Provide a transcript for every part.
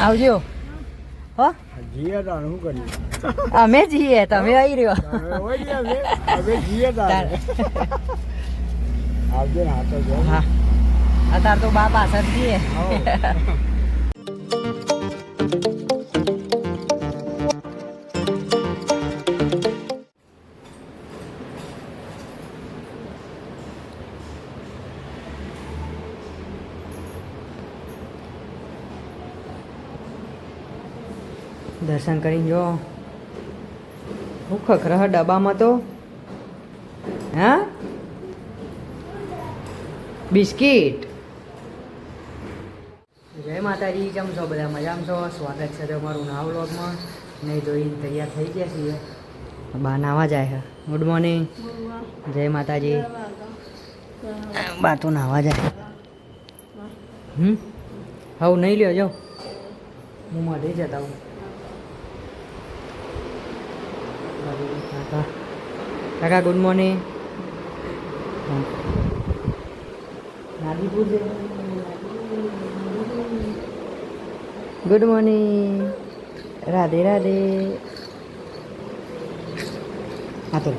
આવજો. હો? જીએ તાણ શું કરીએ? અમે જીએ તમે આવી રહ્યો. હવે જીએ તાણ આવજો હા તો હા. અત્યારે તો બા પાછળ જઈએ દર્શન કરીને જો. હું ખખરા ડબ્બામાં તો. હા? બિસ્કિટ. જય માતાજી, કેમ છો બધા? મજામાં છો? સ્વાગત છે તમારું નવા વ્લોગમાં. નહીં ધોઈને તૈયાર થઈ ગયા છીએ. બા નાવા જાય ગુડ મોર્નિંગ જય માતાજી. બા તો નાવા જાય. હમ? હવ નહીં લ્યો, જો. હું મોઢે જતા હું કાકા કાકા ગુડ મોર્નિંગ નાદીપુર છે ગુડ મોર્નિંગ રાધે રાધે હા તો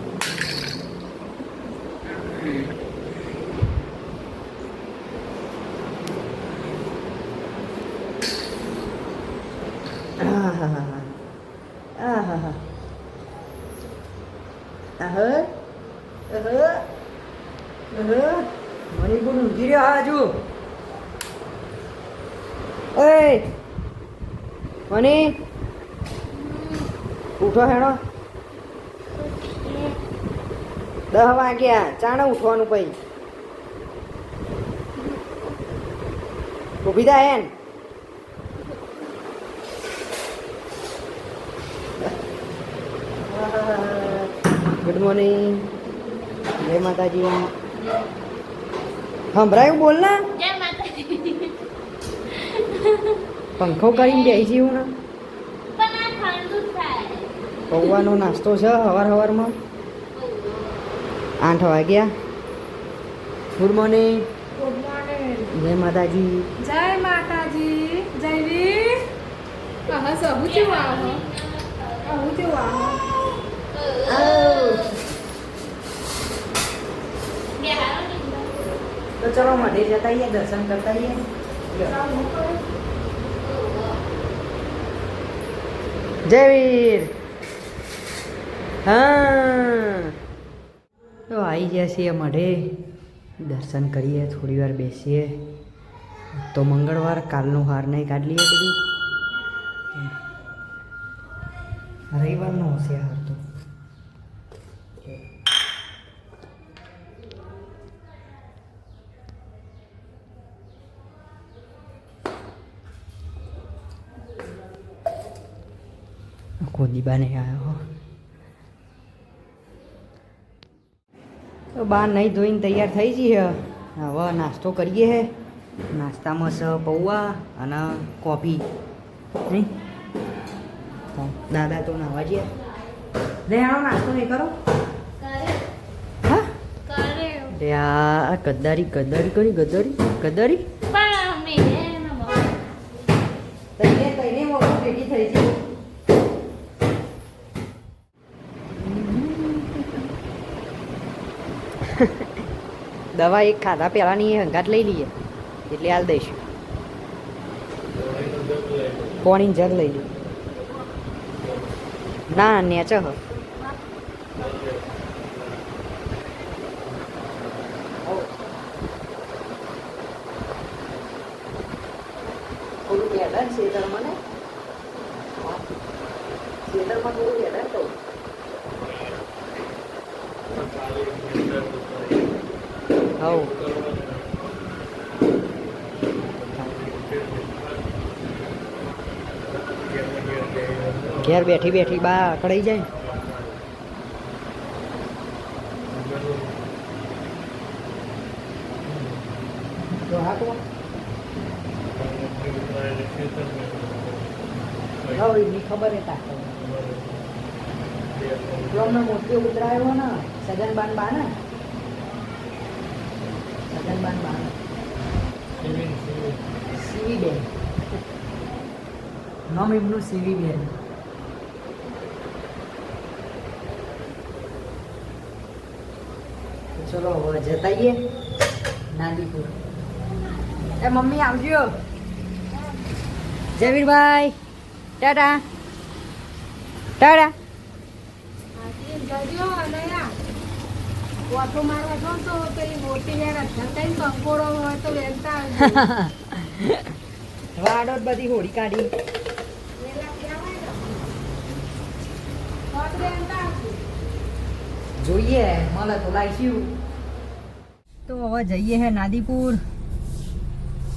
આહાહા. આહાહા. અહં. અહં. અહં. મણિપુર ઊંઘી રહ્યો હા હજુ ઓય મની ઉઠો હેણો દહ વાગ્યા ચાણે ઉઠવાનું પછી ઊભી થાય હેન. ગુડ મોર્નિંગ જય માતાજી. સંભળાયું બોલ ને. પંખો કરીને બેસી જીવું ને. પૌવાનો નાસ્તો છે હવાર હવારમાં. આઠ વાગ્યા. ગુડ મોર્નિંગ ગુડ મોર્નિંગ જય માતાજી. જય માતાજી. જય વીર. આહા સબુ કેવું આવો આવું કેવું આવો તો ચલો મઢે જતા આવીએ દર્શન કરતા આવીએ. જય વીર. હા. તો આવી ગયા છીએ મઢે દર્શન કરીએ, થોડી વાર બેસીએ. તો મંગળવાર કાલનું હાર નહીં કાઢી લઈએ બધું રવિવારનો હશે હાર તો. કોદીબાને આવ્યો તો બહાર નહીં ધોઈને તૈયાર થઈ જઈએ. હવે નાસ્તો કરીએ હે. નાસ્તામાં સ પૌવા અને કોફી. નહીં દાદા તો નાવા જઈએ દે આવો નાસ્તો નહીં કરો. હા? ગદ્દારી ગદ્દારી કરી ગદારી ગદ્દારી. તૈયાર અમે વખત ભેગી થઈ છે દવા એક ખાધા પહેલાની એ હંગાત લઈ લઈએ. એટલે હાલ દઈશું. પોણી જગ લઈ લઈએ ના, નેચે હ થોડું બેઠા છે શેતરમાં ને? શેતરમાં થોડું હવ ઘેર બેઠી બેઠી બા અકળાઈ જાય. ખબર મોટી ઉતરાયો ને સજન બાન. બા ને સજન બાન બા સીવી બેન નામ એમનું સીવીબેન ચલો હવે જતાઈએ. નાદીપુર એ મમ્મી આવજો. જવીરભાઈ ટાટા. ટાટા. અને આ મારવા જો તો પેલી મોટી યાર થતા હોય તો. વાડો બધી હોળી કાઢી. જોઈએ મળે તો લાવીશું તો હવે જઈએ હે નાદીપુર.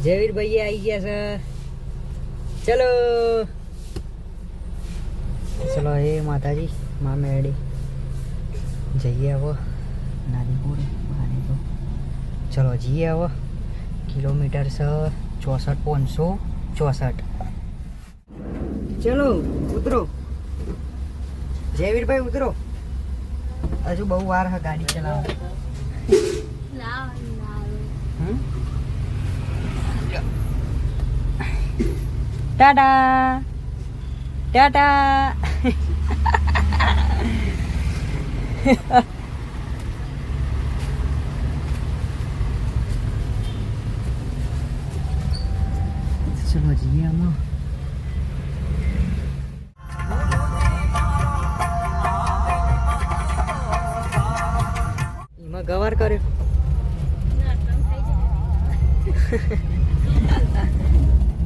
જયવીરભાઈ આવી ગયા છે. ચલો. ચલો, હે માતાજી, મા મેળી. જઈએ હવે નાદીપુર ચલો, જઈએ હવે. કિલોમીટર છે ચોસઠ પાંચસો ચોસઠ ચલો, ઉતરો. જયવીરભાઈ, ઉતરો. હજુ બહુ વાર હા ગાડી ચલાવવા. લાવ લાવ હમ? ટાટા. ટાટા. આમાં એમાં ગવાર કર્યો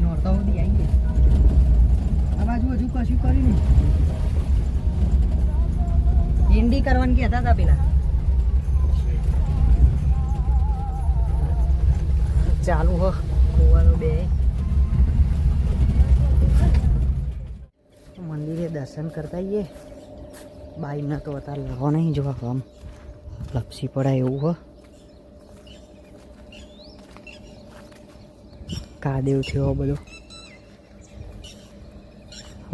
નોરતા સુધી આવી બાજુ હજુ કશું કર્યું કરવાની કહેતા હતા પેલા ચાલુ હો દર્શન કરતા આવીએ. બાઈના તો અત્યારે લાવો નહીં જોવા. આમ લપસી પડાય એવું, હો. કાદેવ થયો બધો.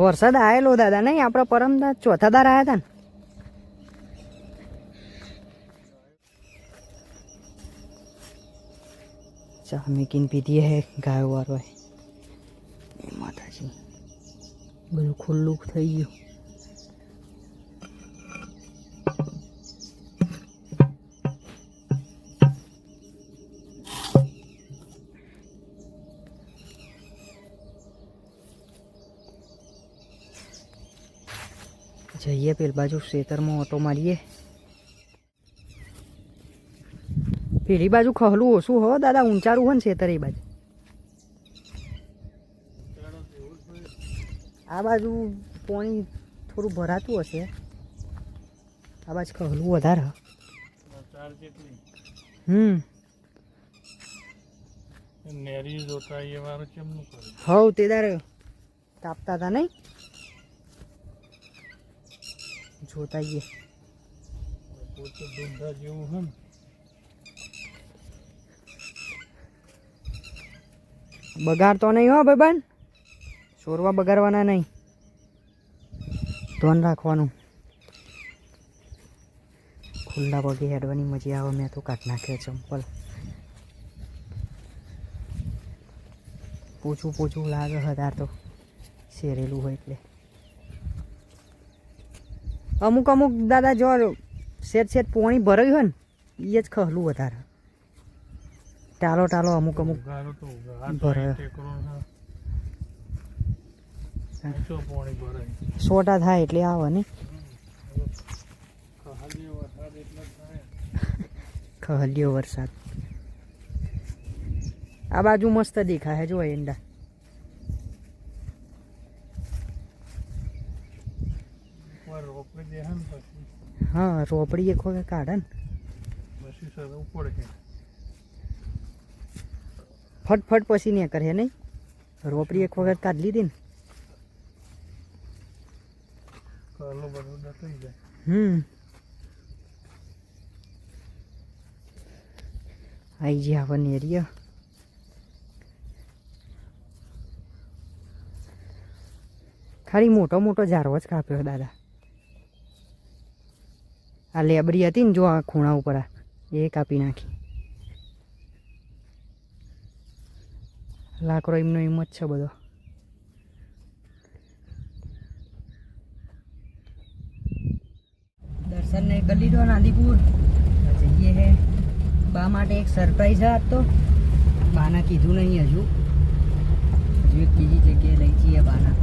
વરસાદ આવેલો દાદા નહીં, આપણા પરમદા ચોથા દાર આવ્યા હતા ને. ચા મેકીને પીધી હે ગાયો વાળો. બધું ખુલ્લું થઈ ગયું જઈએ પેલ બાજુ ખેતરમાં ઓટો મારીએ પેલી બાજુ ખહલું ઓછું હો દાદા ઊંચારું હોય ને ખેતર એ બાજુ આ બાજુ પાણી થોડું ભરાતું હશે. આ બાજુ ખહલું વધારે. હમ. નેરી જોતા એ વારો કેમનું કરે? હવ તે દાર કાપતા હતા નહીં જોતા આઈએ. પોતે તો જેવું હે ને. બગાડતો નહીં હો ભાઈબંધ સોરવા બગાડવાના નહીં. ધ્યાન રાખવાનું. ખુલ્લા પગે હેડવાની મજા આવે મેં તો કાઢ નાખ્યો ચંપલ પૂછું પૂછું લાગે હદાર તો. શેરેલું હોય એટલે. અમુક અમુક દાદા જો શેત શેત પોણી ભરાયું હોય ને એ જ ખહલું વધારે. ટાલો ટાલો અમુક અમુક ભરાય. સોટા થાય એટલે આવે ને. ખહલ્યો વરસાદ. આ બાજુ મસ્ત દેખાય જો એંડા. હે રોપડી એક વખત કાઢે ને. ફટફટ પછી ને કરે નહીં? રોપડી એક વખત કાઢી લીધી ને. કલો બધું દટાઈ જાય. હમ. આઈ જી આપણને એરિયા ખાલી મોટો મોટો ઝારવો જ કાપ્યો દાદા. આ લેબરી હતી ને જો આ ખૂણા ઉપર આ, એ કાપી નાખી. લાકડો એમનો એમ જ છે બધો. દર્શન ને કરી લીધો નાદીપુર. જઈએ હે. બા માટે એક સરપ્રાઈઝ આજ તો. બાના કીધું નહીં હજુ. હજુ એક બીજી જગ્યાએ લઈ જઈએ બાના.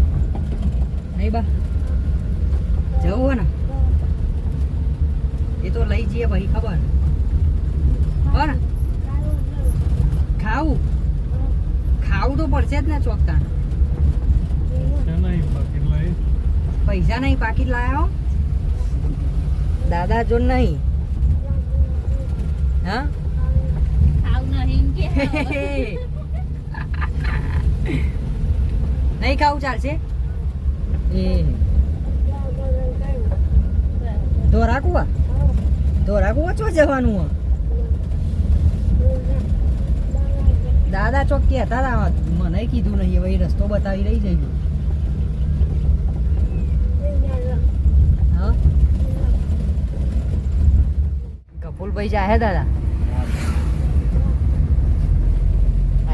નહીં બા? જવું હોય ને? એ તો લઈ જઈએ ભાઈ ખબર? હો ને ખાવું? ખાવું તો પડશે જ ને ચોકતા? પૈસા નહીં પાકીટ લાયા હો. દાદા જો નહીં. હા? નહીં ખાવું ચાલશે? ધોરા કુવા ધોરા કુવા ચો જવાનું દાદા ચોક કહેતા હતા? મને કીધું નહીં હવે એ રસ્તો બતાવી રહી જઈ હા કપૂલભાઈ જાય હે દાદા.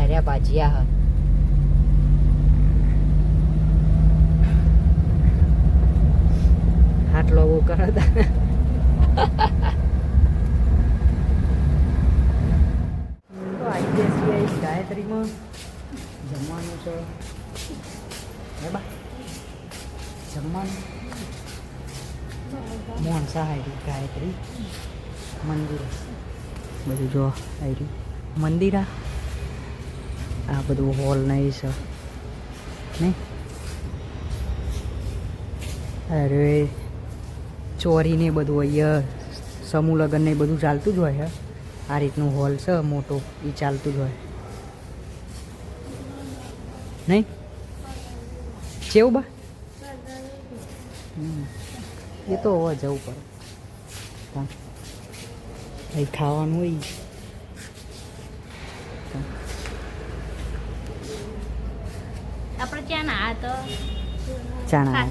અરે બાજીયા હા. આટલો બહુ કરો ગાયત્રીમાં. જમવાનું છે. હે બા? જમવાનું? મોનસા હાઈરી ગાયત્રી. મંદિર. બધું જો હાઈરી મંદિર આ? બધું હોલ નહીં છે નહીં? અરે, ચોરી ને બધું અહીંયા, સમૂહ લગ્ન ને બધું ચાલતું જ હોય આ રીતનું હોલ છે, મોટો એ ચાલતું જ હોય. નહીં? કેવું બા. એ તો હોવા જવું પડે. અહીં ખાવાનું હોય આપણે ત્યાં ના તો ચાણા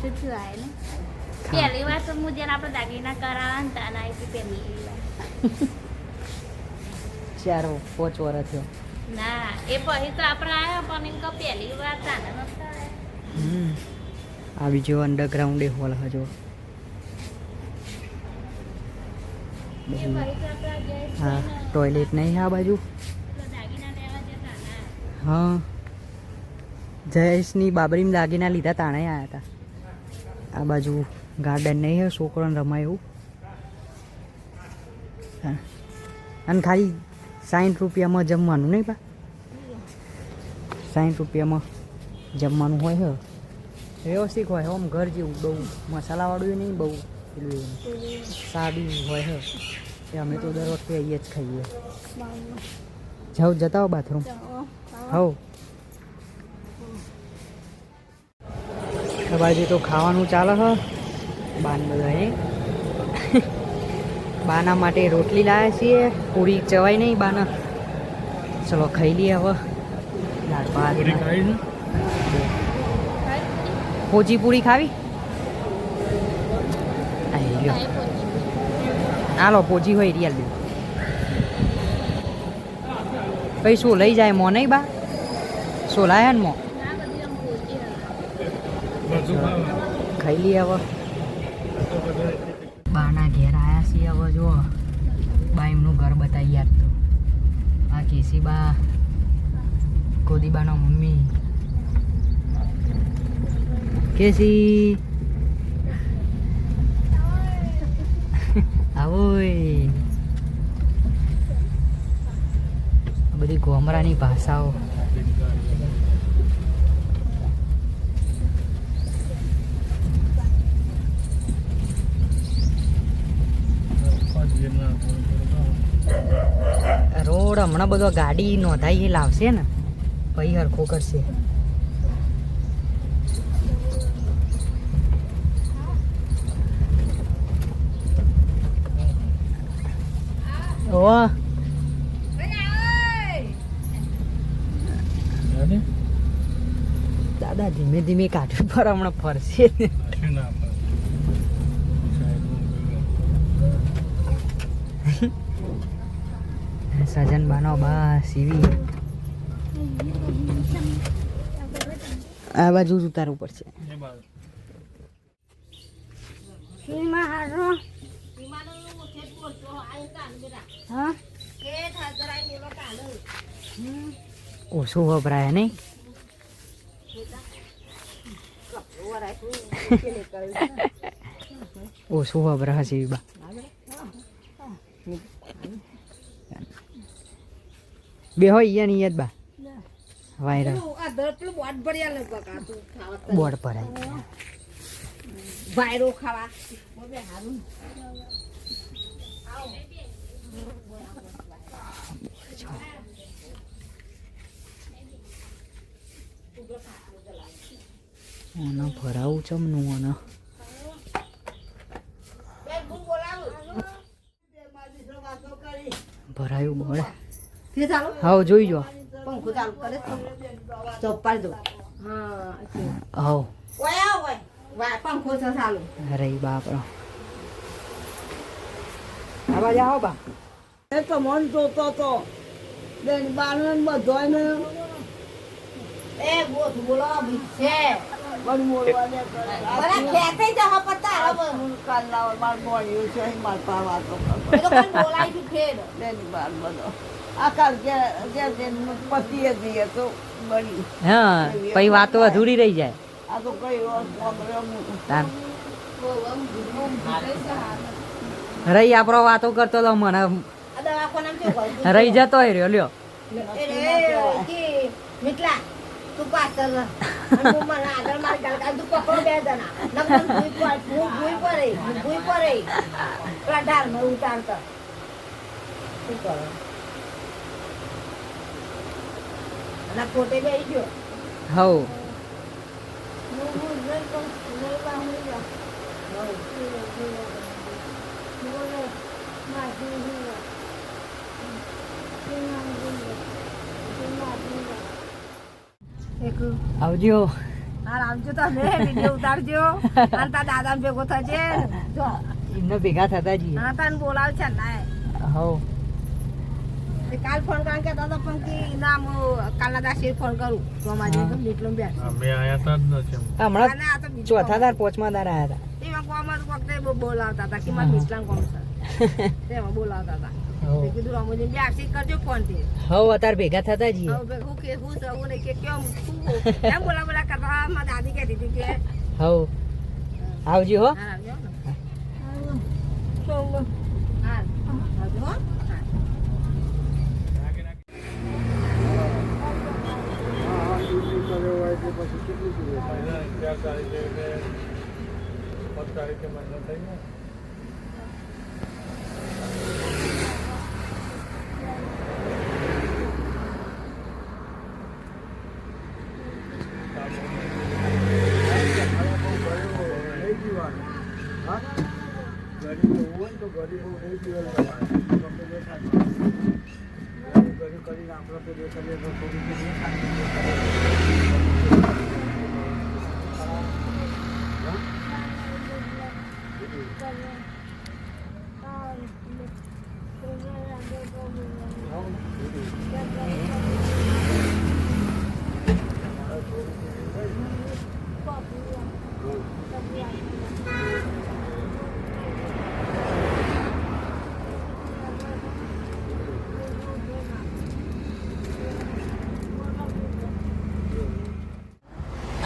પહેલી વાર તો હું જ્યારે આપણે દાગીના કરાવવા ને ત્યાં આવી પહેલી ચાર પાંચ વર્ષ થયો. ના એ પછી તો આપણે આવ્યા પણ એમ કે પહેલી વાર તાને નતા. હમ. આ બીજો અંડરગ્રાઉન્ડ એ હોલ હજો એ પછી તો આપણે જયેશભાઈને હા ટોયલેટ નહીં આ બાજુ? હા. જયેશની બાબરીમાં દાગીના લીધા તાણે આવ્યા હતા આ બાજુ ગાર્ડન નહીં હોય છોકરાને રમાય એવું. અને ખાલી સાઠ રૂપિયામાં જમવાનું નહીં પા? સાઠ રૂપિયામાં જમવાનું હોય હે. વ્યવસ્થિત હોય, આમ ઘર જેવું બહુ મસાલાવાળું નહીં, બહુ પેલું. સાદું હોય હે. એ અમે તો દર વખતે અહીંયા જ ખાઈએ. જાઓ જતા હો બાથરૂમ. હવ. બાજુ તો ખાવાનું ચાલે હ. બાન બધા એ બાના માટે રોટલી લાવ્યા છીએ. પૂરી ચવાય નહીં બાના. ચલો ખાઈ લઈએ હવે. દાળ ભાત ખાઈ પૂરી ખાવી? લ્યો હાલો પોચી હોય રિયલ દે પછી શું લઈ જાય મો નહીં બા? શું લાયા ને મો. ખાઈ લઈએ હવે. બાના ઘેર આયા છીએ હવે જો બા એમનું ઘર બતાવી યાર તો. આ કેસી બા કોદીબાનો મમ્મી. કેસી? આવોય. બધી ગોમરાની ભાષાઓ. રોડ હમણાં બધો ગાડી નોંધાઈ લાવશે ને? પછી હરખો કરશે ઓહ દાદા ધીમે ધીમે કાઢું પર હમણાં ફરશે. સજન બાનો બા સીવી આ બાજુ ઉતારવું પડશે હા ઓછું વપરાય નહીં? ઓછું વપરાય સીવી બા? બે હોય ઈયા ઈયા બા. વાયરલ બોર્ડ ભરાય વાયરો ખાવા બોલે હારું આનો ભરાવું ચમનું આનો. ભરાયું તે હાવ જોઈ જો. પંખો ચાલુ કરે તો પાડી દો. હા હાવ. ઓય ઓય. વા પંખો છે ચાલુ. અરે બાપરો આ બાજુ આવો બા. એ તો મન જોતો તો. બેન બાનું બધોય એ બોસ બોલો છે. બડી બોલવા દે બરા ખેતે જ હ પતા હવે કાલ લાવ માર બોલ્યું છે માર પાવા તો એ તો પણ બોલાય છે ખેડ બેન બાર બધો આ કાલ જે જે પતિ હતી તો બળી. હા પછી વાતો અધૂરી રહી જાય. આ તો કઈ તાન. રહી આપણો વાતો કરતો તો મને રહી જતો રહ્યો લ્યો. મિટલા તું પાછળ હું મને આગળ મારી ગાલ તું પકડો બે જણા. નકર ભૂઈ પર- હું ભૂઈ પર રહી, હું ભૂઈ પર રહી. પેલા ઢાળમાં ઉતારતો. શું કરો? અને ખોટે બેસી ગયો. હવ એક આવજો. હાલ આવજો તમે વીડિયો ઉતારજો. અને તાર દાદા ભેગો થશે જો. એમને ભેગા થતા જઈએ. હા તને બોલાવ છે ના હવ. કાલ ફોન કારણ કે દાદા પણ કે ના હું કાલના દાસે ફોન કરું. તો અમારે. એટલો બે અમે આયા તા જ નથી. હમણાં અને આ તો ચોથા દાર પાંચમા દાર હતા એમાં કોમર વખતે બોલાવતા હતા. કે મારે. મિસલાન કોમ છે. તેમાં બોલાવતા હતા. મેં કીધું રમુજી બેસી કરજો ફોનથી. હવ અત્યારે ભેગા થતા જઈએ. હવે હું કે હું છું હું નહીં કે કેમ એમ બોલા બોલા કરતા મારી દાદી કહેતી હતી કે હવ. આવજો હો. આવજો હા આવજો તારીખે તારીખે મહિનો થઈ ગયો કરી આપણે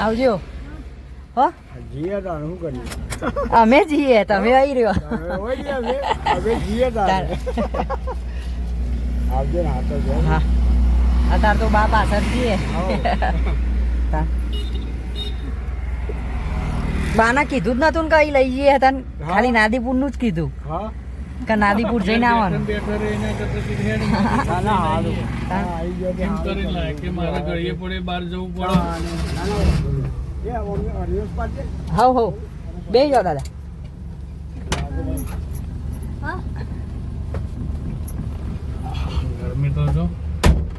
આવજો. હો? જીએ તાર શું કરીએ અમે જીએ તમે આવી રહ્યો અમે જીએ તાર. આવજો ને હાથ જો. હા. અત્યારે તો બા પાછળ જીએ. બાના કીધું જ નતું ને કઈ લઈ જઈએ તને ખાલી નાદીપુરનું જ કીધું. હા. કે નાદીપુર જઈને આવવાનું. ના, ના. હા, હવ બે જાઓ દાદા. ગરમી તો જો.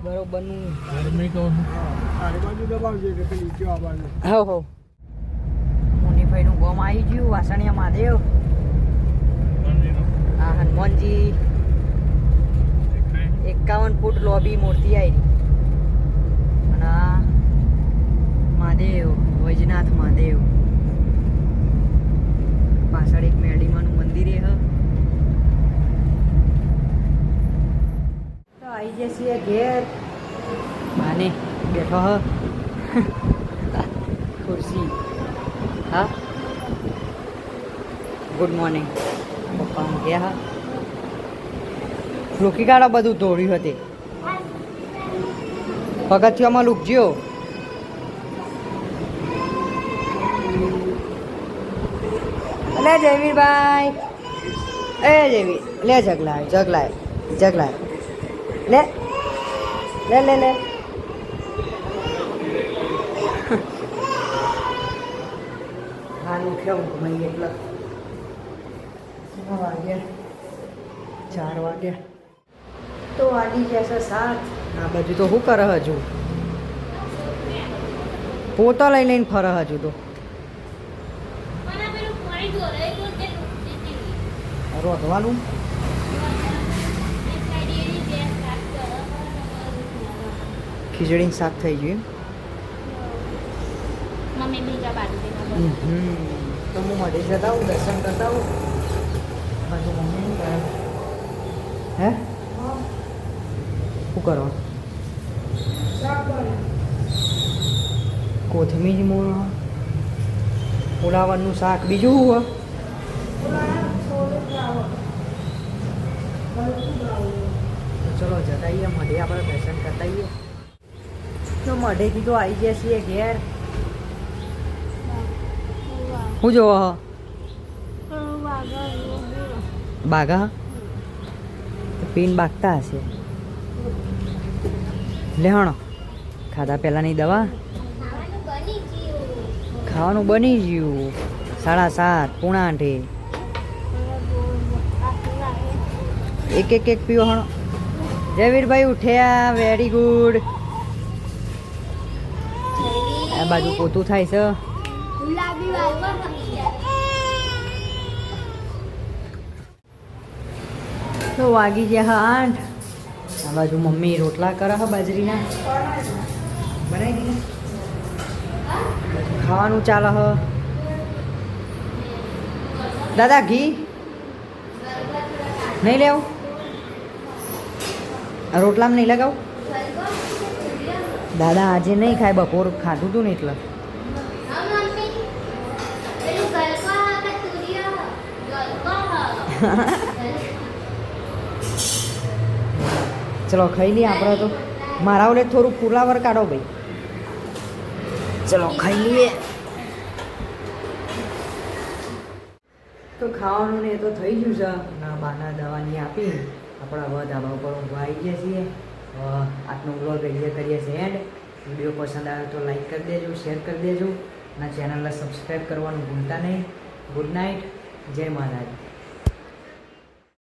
બરોબરનું ગરમી તો આ બાજુ દબાવજે કે પેલી જો આ બાજુ. હો હો મુનિભાઈનું ગોમ આવી ગયું વાસણિયા મહાદેવ આ હનુમાનજી એકાવન ફૂટ લોબી મૂર્તિ આવી અને આ મહાદેવ વૈજનાથ મહાદેવ. પાછળ એક મેડીમાનું મંદિર એ હ. તો આવી જશે ઘેર. આને બેઠો હ. ખુરશી. હા. ગુડ મોર્નિંગ પપ્પા ઊંઘ્યા હા રોકી કાઢો બધું દોડ્યું હતી. પગથિયામાં લૂકજ્યો લે જયવીરભાઈ. એ જયવીર, લે જગલાય જગલાય જગલાય લે લે લે લે. હા નું કેવું ભાઈ, એટલે. વાગ્યા. ચાર વાગ્યા. તો વાગી ગયા છે સાત. આ બાજુ તો શું કરે હજુ? પોતા લઈ લઈને ફરે હજુ તો. રોધવાનું? ખીચડી શાક થઈ ગયું. તો હું મળી જતા આવું દર્શન કરતા કરે હે? શું કરો? કોથમીર ફુલાવરનું શાક બીજું હોય? ચલો જતા આવીએ મઢે આપણે દર્શન કરતા આવીએ. તો મઢેથી તો આવી ગયા છીએ ઘેર શું જોવો? બાઘા પીન બાગતા હશે. લેહણો, ખાધા પહેલાંની દવા. ખાવાનું બની ગયું. સાડા સાત, પૂણા આઠે. એક એક એક પીવો હણો. જયવીરભાઈ ઉઠ્યા વેરી ગુડ આ બાજુ પોતું થાય છે ગુલાબી વાળવા મળી જાય. તો વાગી ગયા હા આઠ. આ બાજુ મમ્મી રોટલા કરે હા બાજરીના. બનાવી દીધા. ખાવાનું ચાલે હ. દાદા ઘી? નહીં લેવું? રોટલામાં નહીં લગાવું? દાદા આજે નહીં ખાય બપોર ખાધું હતું ને એટલે. હા, મમ્મી. પેલું ગલકો હા કે તુરિયો હા? ગલકો હા. ચલો, ખાઈ લઈએ આપણે તો. મારા ઓલે થોડું ફુલાવર કાઢો ભાઈ. ચલો, ખાઈ લઈએ. તો ખાવાનું ને એ તો થઈ ગયું છે. ના, બાના દવાની આપી. આપણા વધ ધાબા ઉપર ઊંઘવા આવી ગયા છીએ. આજનો બ્લોગ અહીંયા કરીએ છીએ એન્ડ વીડિયો પસંદ આવે તો લાઈક કરી દેજો શેર કરી દેજો. અને ચેનલને સબસ્ક્રાઈબ કરવાનું ભૂલતા નહીં. ગુડ નાઇટ જય મહારાજ